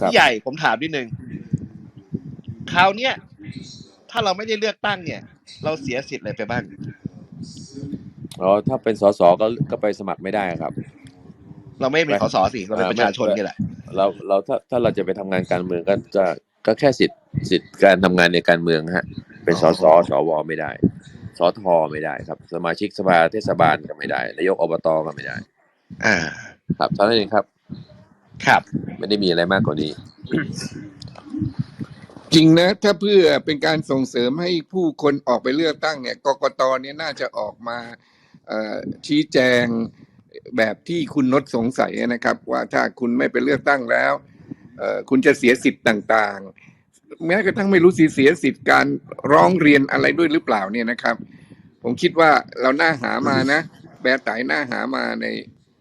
ครับพี่ใหญ่ผมถามนิดนึงคราวเนี้ยถ้าเราไม่ได้เลือกตั้งเนี่ย เราเสียสิทธิ์อะไรไปบ้างอ๋อถ้าเป็นสสก็ก็ไปสมัครไม่ได้ครับ เราไม่เป็นสสสิเราเป็นประชาชนนี่แหละเราเราถ้าถ้าเราจะไปทำงานการเมืองก็จะก็แค่สิทธิ์สิทธิ์การทำงานในการเมืองฮะ เป็นสสสวไม่ได้สทไม่ได้ครับ สมาชิกสภาเทศบาลก็ไม่ได้นายกอบตก็ไม่ได้ อ่า ครับเท่านั้นเองครับ ครับ ไม่ได้มีอะไรมากกว่านี้ จริงนะ ถ้าเพื่อเป็นการส่งเสริมให้ผู้คนออกไปเลือกตั้งเนี่ยกกตเนี่ยน่าจะออกมาเอ่อชี้แจงแบบที่คุณนศสงสัยนะครับ ว่าถ้าคุณไม่ไปเลือกตั้งแล้วเอ่อคุณจะเสียสิทธิ์ต่าง ๆ แม้กระทั่งไม่รู้สิเสียสิทธิ์การร้องเรียนอะไรด้วยหรือเปล่าเนี่ยนะครับ ผมคิดว่าเราน่าหามานะ แบร์ไตน่าหามาใน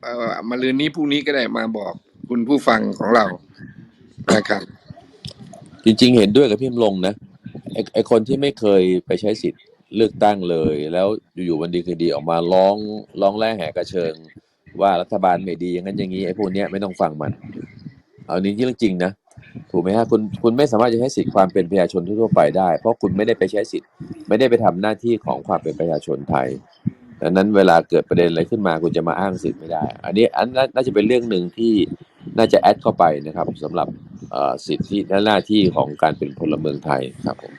เอ่อมาลืนนี้พรุ่งนี้ก็ได้มาบอก คุณผู้ฟังของเรานะครับ จริงๆ เห็นด้วยกับพี่ลงนะไอไอคนที่ไม่เคยไปใช้สิทธิ์เลือกตั้งเลย แล้วอยู่ๆวันดีคืนดีออกมาร้องร้องแร่แหกระเชิง ว่ารัฐบาลไม่ดีอย่างนั้นอย่างนี้ไอ้พวกเนี้ยไม่ต้องฟังมัน เอานี้ที่เรื่องจริงนะถูกไหมฮะคุณคุณไม่สามารถจะใช้สิทธิ์ความเป็นประชาชนทั่วไปได้ เพราะคุณไม่ได้ไปใช้สิทธิ์ ไม่ได้ไปทำหน้าที่ของความเป็นประชาชนไทยดังนั้นเวลาเกิดประเด็นอะไรขึ้นมาคุณจะมาอ้างสิทธิ์ไม่ได้ อันนี้อันนั้นน่าจะเป็นเรื่องหนึ่งที่ น่าจะแอดเข้าไปนะครับสำหรับสิทธิและหน้าที่ของการเป็นพลเมืองไทยครับผม